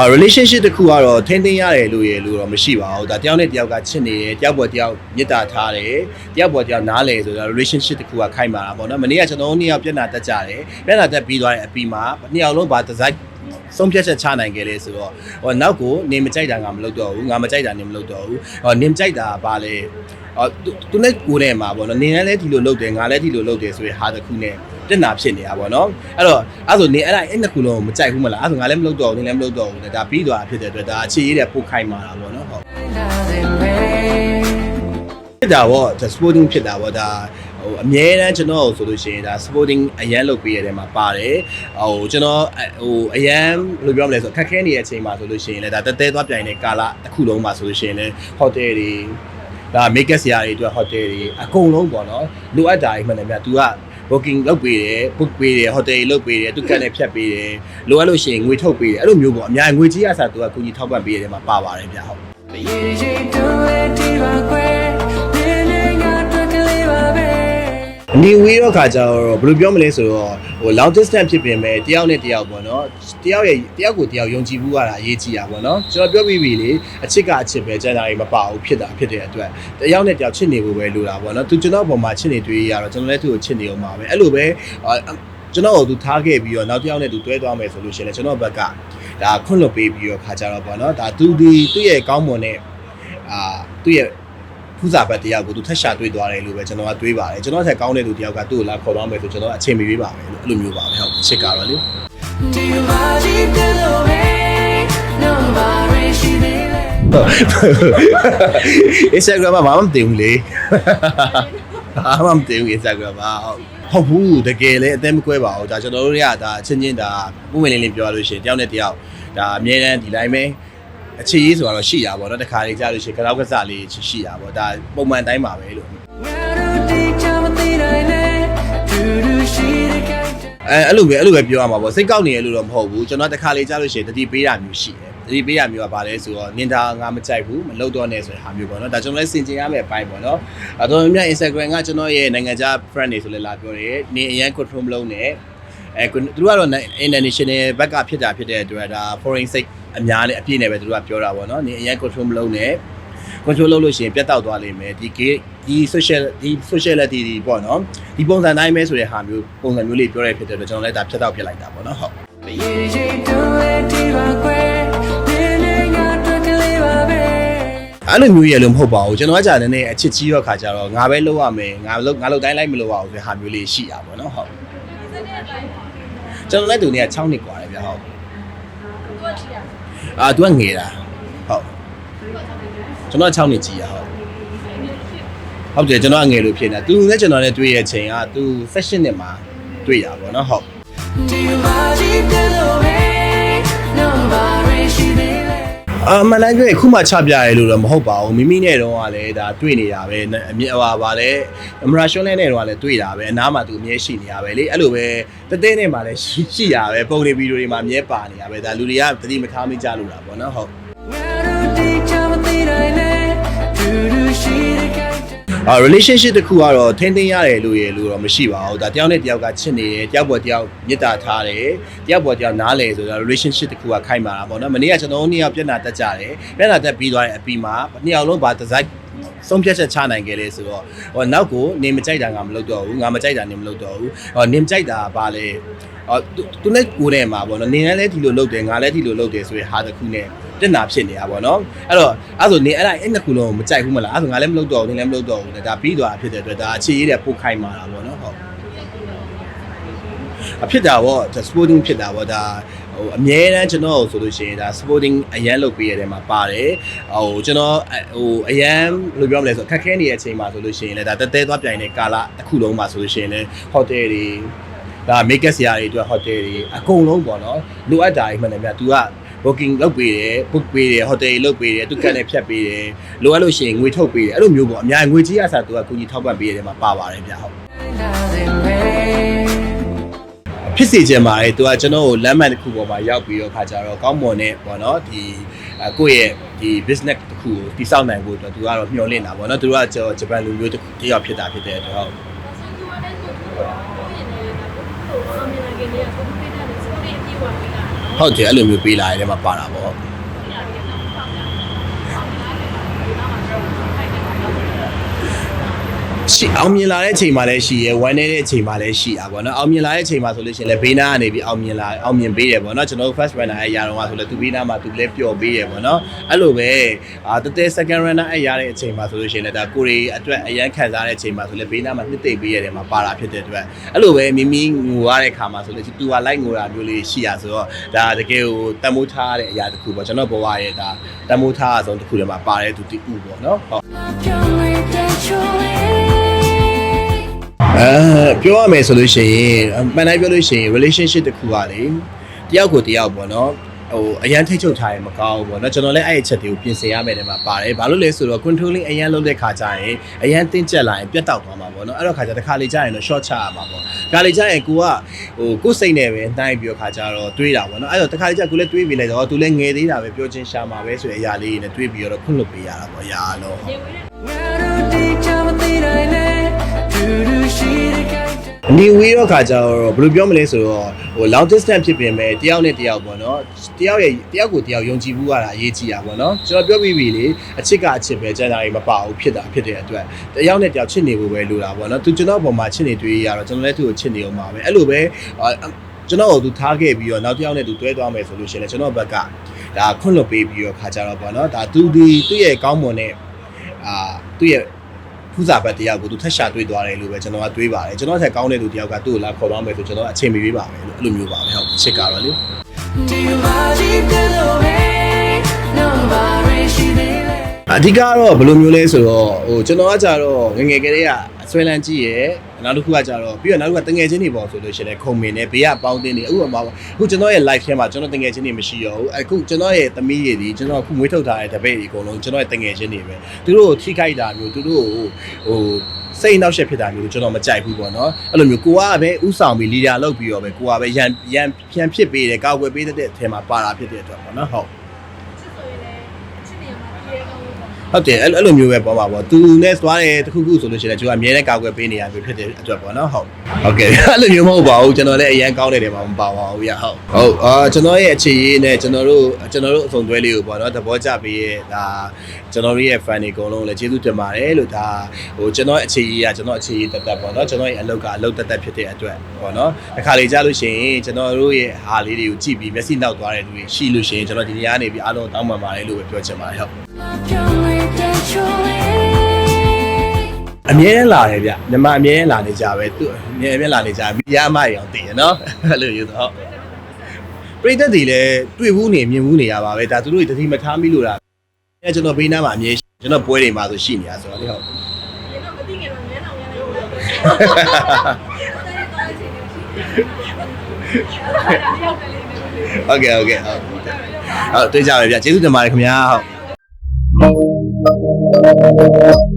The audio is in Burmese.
အာ relationship တစ်ခုကတော့ထိန်းသိမ်းရတယ်လို့ရလို့တော့မရှိပါဘူးဒါတယောက်နဲ့တယောက်ကချစ်နေတယ်တယောက်ပေါ်တယောက်မေတ္တာထားတယ်တယောက်ပေါ်တယောက်နားလဲဆိုတော့ relationship တစ်ခုကခိုင်မာတာပေါ့နော်မနေ့ကကျွန်တော်တို့နှစ်ယောက်ပြဿနာတက်ကြတယ်ပြဿနာတက်ပြီးသွားတဲ့အပြီးမှာနှစ်ယောက်လုံးဘာဒီဇိုင်းဆုံးဖြတ်ချက်ချနိုင်ခဲ့လေဆိုတော့ဟိုနောက်ကိုနေမကြိုက်တာငါမလုပ်တော့ဘူးငါမကြိုက်တာနေမလုပ်တော့ဘူးဟောနေမကြိုက်တာဘာလဲအော်သူသူနဲ့ကိုယ်နဲ့မှာပေါ့နော်နေလည်းဒီလိုလုပ်တယ်ငါလည်းဒီလိုလုပ်တယ်ဆိုရင်ဟာတစ်ခုနဲ့ တက်နာဖြစ်နေတာပေါ့နော်အဲ့တော့အဲ့ဆိုနေအဲ့ဒါအဲ့နှစ်ခုလုံးမကြိုက်ဘူးမလားအဲ့ဆိုငါလည်းမလုပ်တော့ဘူးနေလည်းမလုပ်တော့ဘူးဒါပြီးသွားတာဖြစ်တဲ့အတွက်ဒါအခြေရေးတဲ့ပို့ခိုင်းมาတာပေါ့နော်ဟုတ်ဖြစ်တာပေါ့ဒါ sporting ဖြစ်တာပေါ့ဒါဟိုအမြဲတမ်းကျွန်တော်ဆိုလို့ရှိရင်ဒါ sporting အရန်လုပ်ပေးရတဲ့မှာပါတယ်ဟိုကျွန်တော်ဟိုအရန်ဘယ်လိုပြောမလဲဆိုခက်ခဲနေတဲ့အချိန်မှာဆိုလို့ရှိရင်လည်းဒါတဲတဲသွားပြိုင်တဲ့ကာလတစ်ခုလုံးမှာဆိုလို့ရှိရင်လည်း hotel တွေဒါ make up ဆရာတွေအတွက် hotel တွေအကုန်လုံးပေါ့နော်လိုအပ်တာတွေမှန်တယ်မြတ် तू က booking လုပ်ပေးတယ် book ပေးတယ် hotel လုပ်ပေးတယ်သူကတ်နဲ့ဖြတ်ပေးတယ်လိုအပ်လို့ရှိရင်ငွေထုတ်ပေးတယ်အဲ့လိုမျိုးပေါ့အများကြီးငွေကြီးအစား तू ကကိုကြီးထောက်ပံ့ပေးရတယ်မှာပါပါတယ်ဗျဟုတ် နေဝေးတော့ခါကျတော့ဘယ်လိုပြောမလဲဆိုတော့ဟို long distance ဖြစ်ပြင်မဲ့တယောက်နဲ့တယောက်ပေါ့နော်တယောက်ရဲ့တယောက်ကိုတယောက်ယုံကြည်မှုကတာအရေးကြီးတာပေါ့နော်ကျွန်တော်ပြောပြီးပြီလေအချစ်ကအချစ်ပဲကျန်တာတွေမပါဘူးဖြစ်တာဖြစ်တဲ့အတွက်တယောက်နဲ့တယောက်ချစ်နေဖို့ပဲလိုတာပေါ့နော်သူကျွန်တော်ပုံမှာချစ်နေတွေ့ရတော့ကျွန်တော်လည်းသူ့ကိုချစ်နေအောင်ပါပဲအဲ့လိုပဲကျွန်တော်ကိုသူထားခဲ့ပြီးတော့နောက်တစ်ယောက်နဲ့သူတွဲသွားမယ်ဆိုလို့ရှိရင်လည်းကျွန်တော်ဘက်ကဒါခွင့်လွှတ်ပေးပြီးတော့ခါကြတော့ပေါ့နော်ဒါသူဒီသူ့ရဲ့ကောင်းမွန်တဲ့အာသူ့ရဲ့ ဖူးစာဘက်တယောက်ကိုသူထက်ရှာတွေ့သွားတယ်လို့ပဲကျွန်တော်ကတွေးပါတယ်ကျွန်တော်ထက်ကောင်းတဲ့သူတယောက်ကသူ့ကိုလာခေါ်သွားမယ်ဆိုကျွန်တော်အချိန်မရွေးပါမယ်လို့အဲ့လိုမျိုးပါပဲဟုတ်ချစ်ကတော့လေ Instagram မှာဘာမှမတင်ဘူးလေဘာမှမတင်ဘူး Instagram မှာဟုတ်ဘူးတကယ်လေအသက်မကွဲပါဘူးဒါကျွန်တော်တို့တွေကဒါအချင်းချင်းဒါပုံဝင်လေးလေးပြောရလို့ရှိရင်တယောက်နဲ့တယောက်ဒါအမြဲတမ်းဒီတိုင်းပဲ အခြေရေးဆိုတော့ရှိတာပေါ့နော်တခါလေးကြားလို့ရှိရင်ကလောက်ကစားလေးရှိတာပေါ့ဒါပုံမှန်တိုင်းပါပဲလို့အဲအဲ့လိုပဲအဲ့လိုပဲပြောရမှာပေါ့စိတ်ကောက်နေရလို့တော့မဟုတ်ဘူးကျွန်တော်တခါလေကြားလို့ရှိရင်တတိပေးတာမျိုးရှိတယ်တတိပေးတာမျိုးကဘာလဲဆိုတော့နင်တာငါမကြိုက်ဘူးမလုပ်တော့နဲ့ဆိုတဲ့ဟာမျိုးပေါ့နော်ဒါကျွန်တော်လည်းစင်ကြင်ရမယ့်အပိုင်းပေါ့နော်အတော်များများ Instagram ကကျွန်တော်ရဲ့နိုင်ငံခြား friend တွေဆိုလည်းလာပြောတယ်နင်အရန် control မလုပ်နဲ့ အဲသူတို့ကတော့ international ဘက်ကဖြစ်တာဖြစ်တဲ့အတွက်ဒါ foreign စိတ်အများနဲ့အပြည့်နဲ့ပဲသူတို့ကပြောတာပေါ့နော်နင်အရန် control မလုပ်နဲ့ control လုပ်လို့ရှိရင်ပြတ်တောက်သွားလိမ့်မယ်ဒီ gate ဒီ social ဒီ sociality ဒီပေါ့နော်ဒီပုံစံတိုင်းပဲဆိုတဲ့ဟာမျိုးပုံစံမျိုးလေးပြောရဖြစ်တဲ့အတွက်ကျွန်တော်လည်းဒါဖြတ်တောက်ဖြစ်လိုက်တာပေါ့နော်ဟုတ်အဲ့လိုမျိုးရလို့မဟုတ်ပါဘူးကျွန်တော်ကကြာနေနေအချစ်ကြီးရောခါကြတော့ငါပဲလုပ်ရမယ်ငါလုပ်ငါလုပ်တိုင်းလိုက်မလုပ်ရဘူးဆိုတဲ့ဟာမျိုးလေးရှိတာပေါ့နော်ဟုတ် ကျွန်တော်လည်းသူနေက6နှစ်กว่าတယ်ဗျဟုတ်အာသူကငယ်တာဟုတ်ကျွန်တော်6နှစ်ကြီးရဟုတ်ဟုတ်တယ်ကျွန်တော်ကငယ်လို့ဖြစ်နေတာသူနဲ့ကျွန်တော်နဲ့တွေ့ရတဲ့အချိန်ကသူ16နှစ်မှာတွေ့တာပေါ့နော်ဟုတ် အမှန်တမ်းပြောရင်ခုမှချပြရဲလို့တော့မဟုတ်ပါဘူးမိမိနဲ့တော့ကလည်းဒါတွေ့နေတာပဲအမြဲဟိုပါလဲအမရာရှွန်လဲနဲ့တော့ကလည်းတွေ့တာပဲအနားမှာသူအမြဲရှိနေရပဲလေအဲ့လိုပဲတသေးနဲ့မှလည်းရှိရှိရပဲပုံတွေဗီဒီယိုတွေမှာအမြဲပါနေရပဲဒါလူတွေကတတိမထားမိကြလို့တာပေါ့နော်ဟုတ် အာ relationship တစ်ခုကတော့ထိန်းသိမ်းရတယ်လို့ရလို့တော့မရှိပါဘူးဒါတယောက်နဲ့တယောက်ကချစ်နေတယ်တယောက်ပေါ်တယောက်မေတ္တာထားတယ်တယောက်ပေါ်တယောက်နားလဲဆိုတော့ relationship တစ်ခုကခိုင်မာတာပေါ့နော်မနေ့ကကျွန်တော်တို့နှစ်ယောက်ပြဿနာတက်ကြတယ်ပြဿနာတက်ပြီးသွားတဲ့အပြီးမှာနှစ်ယောက်လုံးဘာဒီဇိုင်းဆုံးဖြတ်ချက်ချနိုင်ခဲ့လေဆိုတော့ဟိုနောက်ကိုနေမကြိုက်တာငါမလုပ်တော့ဘူးငါမကြိုက်တာနေမလုပ်တော့ဘူးဟောနေမကြိုက်တာဘာလဲအော်သူသူနဲ့ကိုယ်နဲ့မှာပေါ့နော်နေလည်းဒီလိုလုပ်တယ်ငါလည်းဒီလိုလုပ်တယ်ဆိုရင်ဟာတစ်ခုနဲ့ တက်နာဖြစ်နေတာပေါ့နော်အဲ့တော့အဲ့ဆိုနေအဲ့ဒါအဲ့နှစ်ခုလုံးမကြိုက်ဘူးမလားအဲ့ဆိုငါလည်းမလုပ်တော့ဘူးနေလည်းမလုပ်တော့ဘူးဒါပြီးသွားတာဖြစ်တဲ့အတွက်ဒါအခြေရေးတဲ့ပို့ခိုင်းมาတာပေါ့နော်ဟုတ်အဖြစ်တာပေါ့ဒါ sporting ဖြစ်တာပေါ့ဒါဟိုအမြဲတမ်းကျွန်တော်ဆိုလို့ရှိရင်ဒါ sporting အရန်လုပ်ပေးရတဲ့မှာပါတယ်ဟိုကျွန်တော်ဟိုအရန်ဘယ်လိုပြောမလဲဆိုခက်ခဲနေတဲ့အချိန်မှာဆိုလို့ရှိရင်လည်းဒါတဲတဲသွားပြိုင်တဲ့ကာလတစ်ခုလုံးမှာဆိုလို့ရှိရင်လည်း hotel တွေဒါ make up ဆရာတွေအတွက် hotel တွေအကုန်လုံးပေါ့နော်လိုအပ်တာတွေမှန်တယ်ဗျ तू က booking လုပ်ပေးတယ် book ပေးတယ် hotel လုပ်ပေးတယ်သူကတ်နဲ့ဖြတ်ပေးတယ်လိုအပ်လို့ရှိရင်ငွေထုတ်ပေးတယ်အဲ့လိုမျိုးပေါ့အများကြီးငွေကြီးအစား तू ကကိုကြီးထောက်ပံ့ပေးရတယ်မှာပါပါတယ်ဗျဟုတ်ဖြစ်စေချင်ပါတယ်သူကကျွန်တော်ကိုလမ်းမှန်တစ်ခုပေါ်မှာရောက်ပြီးတော့ခါကြတော့ကောင်းမွန်တဲ့ပေါ့နော်ဒီအကိုယ့်ရဲ့ဒီ business တစ်ခုကိုတည်ဆောက်နိုင်ဖို့အတွက်သူကတော့မျှော်လင့်တာပေါ့နော်သူကကျွန်တော်ဂျပန်လူမျိုးတစ်ခုတစ်ယောက်ဖြစ်တာဖြစ်တဲ့အတွက်ဟုတ် ဟုတ်တယ်အဲ့လိုမျိုးပေးလာတဲ့ထဲမှာပါတာပေါ့ ရှိအောင်မြင်လာတဲ့အချိန်မှလည်းရှိရယ်ဝမ်းနေတဲ့အချိန်မှလည်းရှိတာပေါ့နော်အောင်မြင်လာတဲ့အချိန်မှဆိုလို့ရှိရင်လည်းဘေးနားကနေပြီးအောင်မြင်လာအောင်မြင်ပေးတယ်ပေါ့နော်ကျွန်တော်တို့ first runner အဲ့ရတော့ဆိုလည်းသူဘေးနားမှာသူလည်းပျော်ပေးတယ်ပေါ့နော်အဲ့လိုပဲအာတတဲ second runner အဲ့ရတဲ့အချိန်မှဆိုလို့ရှိရင်လည်းဒါကိုရီအတွက်အရန်ခံစားတဲ့အချိန်မှဆိုလည်းဘေးနားမှာနှစ်သိမ့်ပေးရတယ်မှာပါတာဖြစ်တဲ့အတွက်အဲ့လိုပဲမိမိငိုရတဲ့ခါမှာဆိုလို့ရှိရင်သူကလိုက်ငိုတာမျိုးလေးရှိရဆိုတော့ဒါတကယ်ကိုတန်မိုးထားတဲ့အရာတစ်ခုပေါ့ကျွန်တော်ဘဝရဲ့ဒါတန်မိုးထားအဆုံးတစ်ခုတည်းမှာပါတဲ့သူတူပေါ့နော်ဟုတ် အဲပြောရမယ်ဆိုလို့ရှိရင်မှန်တိုင်းပြောလို့ရှိရင် relationship တစ်ခုကလေတယောက်ကိုတယောက်ပေါ့နော်ဟိုအရန်ထိတ်ချုပ်ထားရင်မကောင်းဘူးပေါ့နော်ကျွန်တော်လည်းအဲ့အချက်တွေကိုပြင်ဆင်ရမယ်တဲ့မှာပါတယ်ဘာလို့လဲဆိုတော့ controlling အရန်လုပ်တဲ့ခါကျရင်အရန်တင်းကျပ်လာရင်ပြတ်တောက်သွားမှာပေါ့နော်အဲ့တော့ခါကျတစ်ခါလေကျရင်တော့ short ချရမှာပေါ့ခါလေကျရင်ကိုကဟိုကိုယ်စိတ်နဲ့ပဲနှိုင်းပြီးတော့ခါကျတော့တွေးတာပေါ့နော်အဲ့တော့တစ်ခါလေကျကိုလည်းတွေးပြီးလိုက်တော့သူလည်းငယ်သေးတာပဲပြောချင်းရှာမှာပဲဆိုတဲ့အရာလေးတွေနဲ့တွေးပြီးတော့ခွင့်လွတ်ပေးရတာပေါ့အရာအလုံး နေဝေးတော့ခါကြတော့ဘယ်လိုပြောမလဲဆိုတော့ဟို long distance ဖြစ်ပြင်မဲ့တယောက်နဲ့တယောက်ပေါ့နော်တယောက်ရဲ့တယောက်ကိုတယောက်ယုံကြည်မှုကတာအရေးကြီးတာပေါ့နော်ကျွန်တော်ပြောပြီးပြီလေအချစ်ကအချစ်ပဲကျန်တာတွေမပါဘူးဖြစ်တာဖြစ်တဲ့အတွက်တယောက်နဲ့တယောက်ချစ်နေဖို့ပဲလိုတာပေါ့နော်သူကျွန်တော်ပုံမှာချစ်နေတွေ့ရတော့ကျွန်တော်လည်းသူ့ကိုချစ်နေအောင်ပါပဲအဲ့လိုပဲအာကျွန်တော်ကိုသူထားခဲ့ပြီးတော့နောက်တစ်ယောက်နဲ့သူတွဲသွားမယ်ဆိုလို့ရှိရင်လည်းကျွန်တော်ဘက်ကဒါခွင့်လွှတ်ပေးပြီးတော့ခါကြတော့ပေါ့နော်ဒါသူဒီသူ့ရဲ့ကောင်းမွန်တဲ့အာသူ့ရဲ့ ဖူးစာဘတ်တရားကိုသူထက်ရှာတွေးသွားတယ်လို့ပဲကျွန်တော်ကတွေးပါတယ်ကျွန်တော်ထက်ကောင်းတဲ့သူတယောက်ကသူ့ကိုလာခေါ်သွားမယ်ဆိုကျွန်တော်အချိန်မရွေးပါပဲလို့အဲ့လိုမျိုးပါပဲဟုတ်ချစ်ကတော့လေအဓိကတော့ဘယ်လိုမျိုးလဲဆိုတော့ဟိုကျွန်တော်ကကြတော့ငယ်ငယ်ကလေးကအ ဆွဲလန်းကြည့်ရဲ့နောက်တစ်ခုကကြတော့ပြီးတော့နောက်တစ်ခုကတငယ်ချင်းတွေပေါ့ဆိုလို့ရှိရင်ခုံမင်နဲ့ဘေးကပေါင်းတင်းနေအခုမှအခုကျွန်တော်ရဲ့ live ထဲမှာကျွန်တော်တငယ်ချင်းတွေမရှိတော့ဘူးအခုကျွန်တော်ရဲ့သမီးတွေဒီကျွန်တော်အခုမွေးထုတ်ထားတဲ့တပည့်တွေအကုန်လုံးကျွန်တော်ရဲ့တငယ်ချင်းတွေပဲသူတို့ကိုထိခိုက်တာမျိုးသူတို့ကိုဟိုစိတ်နှောက်ယှက်ဖြစ်တာမျိုးကျွန်တော်မကြိုက်ဘူးပေါ့နော်အဲ့လိုမျိုးကိုကပဲဥဆောင်ပြီးလီဒါလုပ်ပြီးတော့ပဲကိုကပဲရန်ရန်ပြန်ဖြစ်ပေးတယ်ကောက်ွယ်ပေးတဲ့အထဲမှာပါတာဖြစ်တဲ့အတွက်ပေါ့နော်ဟုတ် ဟုတ်တယ်အဲ့အဲ့လိုမျိုးပဲပေါ့ပါပေါ့သူနဲ့သွားတယ်တခုခုဆိုလို့ရှိရင်ကျွန်တော်အမြဲတမ်းကာကွယ်ပေးနေရမျိုးဖြစ်တဲ့အတွက်ပေါ့နော်ဟုတ်ဟုတ်ကဲ့အဲ့လိုမျိုးမဟုတ်ပါဘူးကျွန်တော်လည်းအရန်ကောင်းနေတယ်မှာမပါပါဘူးရဟုတ်ဟုတ်အာကျွန်တော်ရဲ့အခြေရေးနဲ့ကျွန်တော်တို့ကျွန်တော်တို့အစုံတွဲလေးကိုပေါ့နော်သဘောကျပေးရဲ့ဒါကျွန်တော်တို့ရဲ့ fan တွေအကုန်လုံးလည်းကျေးဇူးတင်ပါတယ်လို့ဒါဟိုကျွန်တော်အခြေရေးကကျွန်တော်အခြေရေးတက်တက်ပေါ့နော်ကျွန်တော်ရဲ့အလုပ်ကအလုပ်တက်တက်ဖြစ်တဲ့အတွက်ပေါ့နော်တစ်ခါလေကြားလို့ရှိရင်ကျွန်တော်တို့ရဲ့ဟာလေးတွေကိုကြည့်ပြီးမျက်စိနောက်သွားတဲ့လူတွေရှိလို့ရှိရင်ကျွန်တော်ဒီနေရာနေပြီးအားလုံးတောင်းပန်ပါတယ်လို့ပဲပြောချင်ပါတယ်ဟုတ် အမြဲတမ်းလာတယ်ဗျမြန်မာအမြဲတမ်းလာနေကြပဲသူအမြဲအမြဲလာနေကြမီဒီယာအမတွေအောင်တည်ရနော်အဲ့လိုယူတော့ပရိသတ်တွေလည်းတွေ့ဘူးနေမြင်ဘူးနေရပါပဲဒါသူတို့တွေတတိမထားမိလို့လားအဲကျွန်တော်ဘေးနားမှာအမြဲကျွန်တော်ပွဲတွေမှာဆိုရှိနေတာဆိုတော့လေဟုတ်โอเคโอเคဟုတ်ဟုတ်တွေ့ကြပါဗျကျေးဇူးတင်ပါတယ်ခင်ဗျာဟုတ် Thank you.